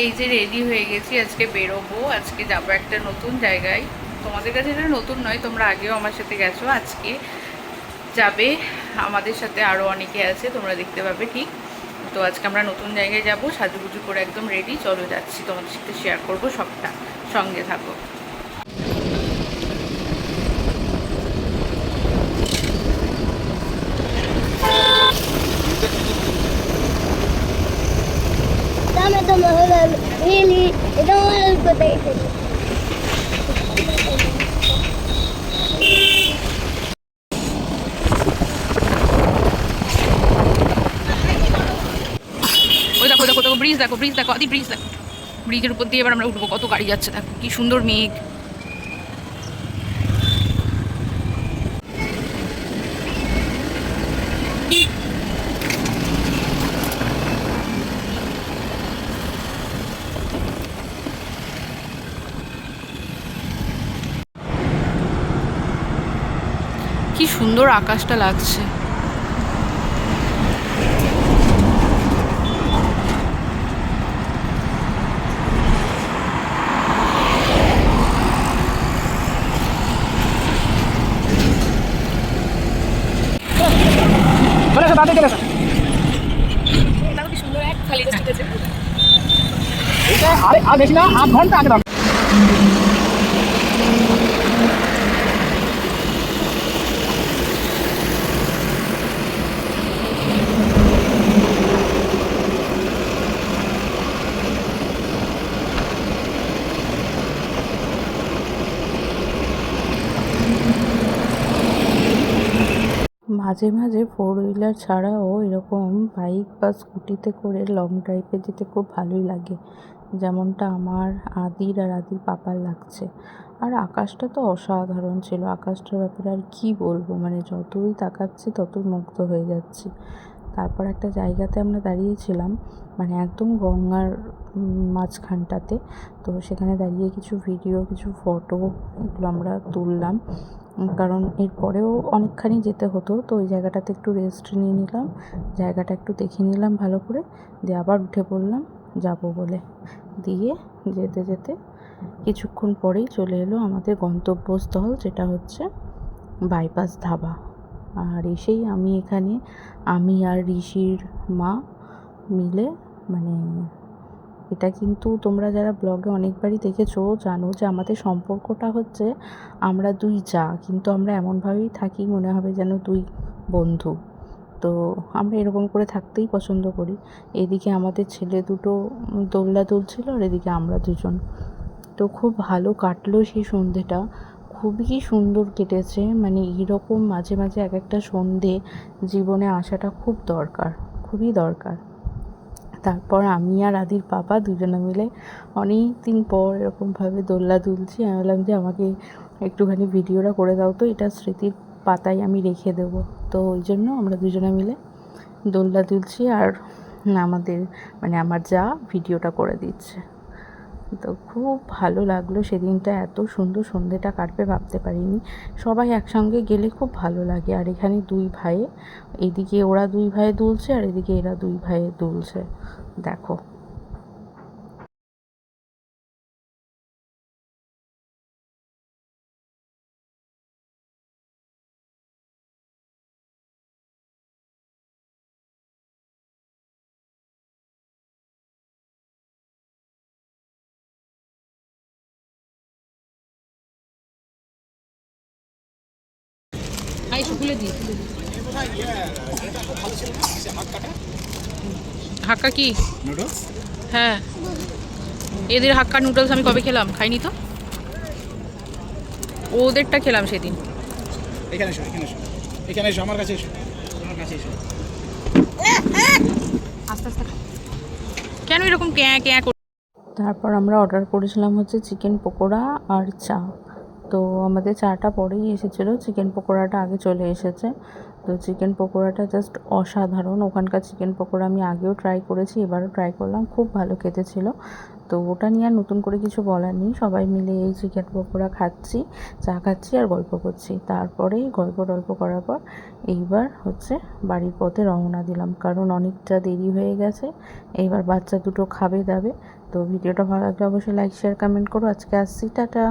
এই যে রেডি হয়ে গেছি, আজকে বেরোবো, আজকে যাব একটা নতুন জায়গায়। তোমাদের কাছে এটা নতুন নয়, তোমরা আগেও আমার সাথে গেছো, আজকে যাবে। আমাদের সাথে আরও অনেকে আছে, তোমরা দেখতে পাবে ঠিক। তো আজকে আমরা নতুন জায়গায় যাব, সাজুগুজু করে একদম রেডি চলো যাচ্ছি, তোমাদের সাথে শেয়ার করব সবটা। সঙ্গে থাকো। দেখো দেখো দেখো ব্রিজ দেখো ব্রিজ দেখো, আদি ব্রিজ দেখো। ব্রিজের উপর দিয়ে এবার আমরা উঠবো, কত গাড়ি যাচ্ছে, দেখো, কি সুন্দর মেঘ। কি সুন্দর আকাশটা লাগছে। আর বেশি না আধ ঘণ্টা আগে মাঝে মাঝে ফোর হুইলার ছাড়াও এরকম বাইক বা স্কুটিতে করে লং ড্রাইভে যেতে খুব ভালোই লাগে। যেমনটা আমার আদির আর আদির পাপার লাগছে। আর আকাশটা তো অসাধারণ ছিল। আকাশটার ব্যাপারে আর কী বলব? মানে যতই তাকাচ্ছি ততই মুগ্ধ হয়ে যাচ্ছি। তারপর একটা জায়গাতে আমরা দাঁড়িয়েছিলাম মানে একদম গঙ্গার মাঝখানটাতে। তো সেখানে দাঁড়িয়ে কিছু ভিডিও কিছু ফটো এগুলো আমরা তুললাম। কারণ এরপরেও অনেকখানি যেতে হতো, তো ওই জায়গাটাতে একটু রেস্ট নিয়ে নিলাম। জায়গাটা একটু দেখে নিলাম ভালো করে। দিয়ে আবার উঠে পড়লাম যাব বলে। দিয়ে যেতে যেতে কিছুক্ষণ পরেই চলে এলো আমাদের গন্তব্যস্থল, যেটা হচ্ছে বাইপাস ধাবা। আর এসেই আমি এখানে, আমি আর ঋষির মা মিলে মানে এটা কিন্তু তোমরা যারা ব্লগে অনেকবারই দেখেছ জানো যে আমাদের সম্পর্কটা হচ্ছে আমরা দুই যা, কিন্তু আমরা এমনভাবেই থাকি মনে হবে যেন দুই বন্ধু। তো আমরা এরকম করে থাকতেই পছন্দ করি। এদিকে আমাদের ছেলে দুটো দোলনা দুলছিল আর এদিকে আমরা দুজন। তো খুব ভালো কাটলো সেই সন্ধেটা। খুবই সুন্দর কেটেছে। মানে এইরকম মাঝে মাঝে এক একটা সন্ধে জীবনে আসাটা খুব দরকার, খুবই দরকার। তারপর আমি আর আদির বাবা দুজনে মিলে অনেক দিন পর এরকমভাবে দোল্লা দুলছি। আমি বললাম যে, আমাকে একটুখানি ভিডিওটা করে দাও তো, এটা স্মৃতির পাতায় আমি রেখে দেবো। তো ওই জন্য আমরা দুজনে মিলে দোল্লা দুলছি আর আমাদের মানে আমার যা ভিডিওটা করে দিচ্ছে। তো খুব ভালো লাগল সেদিনটা। এত সুন্দর সন্ধেটা কাটবে ভাবতে পারিনি। সবাই একসঙ্গে গেলে খুব ভালো লাগে। আর এখানে দুই ভাইয়ে এদিকে ওরা দুই ভাইয়ে দুলছে আর এদিকে এরা দুই ভাইয়ে দুলছে। দেখো। আইসো খুলে দিই। হাক্কা কি? হ্যাঁ। এদের হাক্কা নুডলস আমি কবে খেলাম? খাইনি তো? ওদেরটা খেলাম সেদিন। এখানে এসো এখানে এসো। এখানে এসো আমার কাছে এসো। আমার কাছে এসো। আস্তে আস্তে কেন এরকম ক্যাঁ ক্যাঁ তারপর আমরা অর্ডার করেছিলাম হচ্ছে চিকেন পকোড়া আর চা তো আমাদের চাটা পরেই এসেছিল। চিকেন পকোড়াটা আগে চলে এসেছে। তো চিকেন পকোড়াটা জাস্ট অসাধারণ। ওখানকার চিকেন পকোড়া আমি আগেও ট্রাই করেছি, এবারও ট্রাই করলাম। খুব ভালো খেতে ছিল। তো ওটা নিয়ে আর নতুন করে কিছু বলার নেই। সবাই মিলে এই চিকেন পকোড়া খাচ্ছি, চা খাচ্ছি আর গল্প করছি। তারপরেই গল্প টল্প করার পর এইবার হচ্ছে বাড়ির পথে রওনা দিলাম। কারণ অনেকটা দেরি হয়ে গেছে। এইবার বাচ্চা দুটো খাবে দাবে। তো ভিডিওটা ভালো লাগলে অবশ্যই লাইক শেয়ার কমেন্ট করো। আজকে আসছি, টাটা।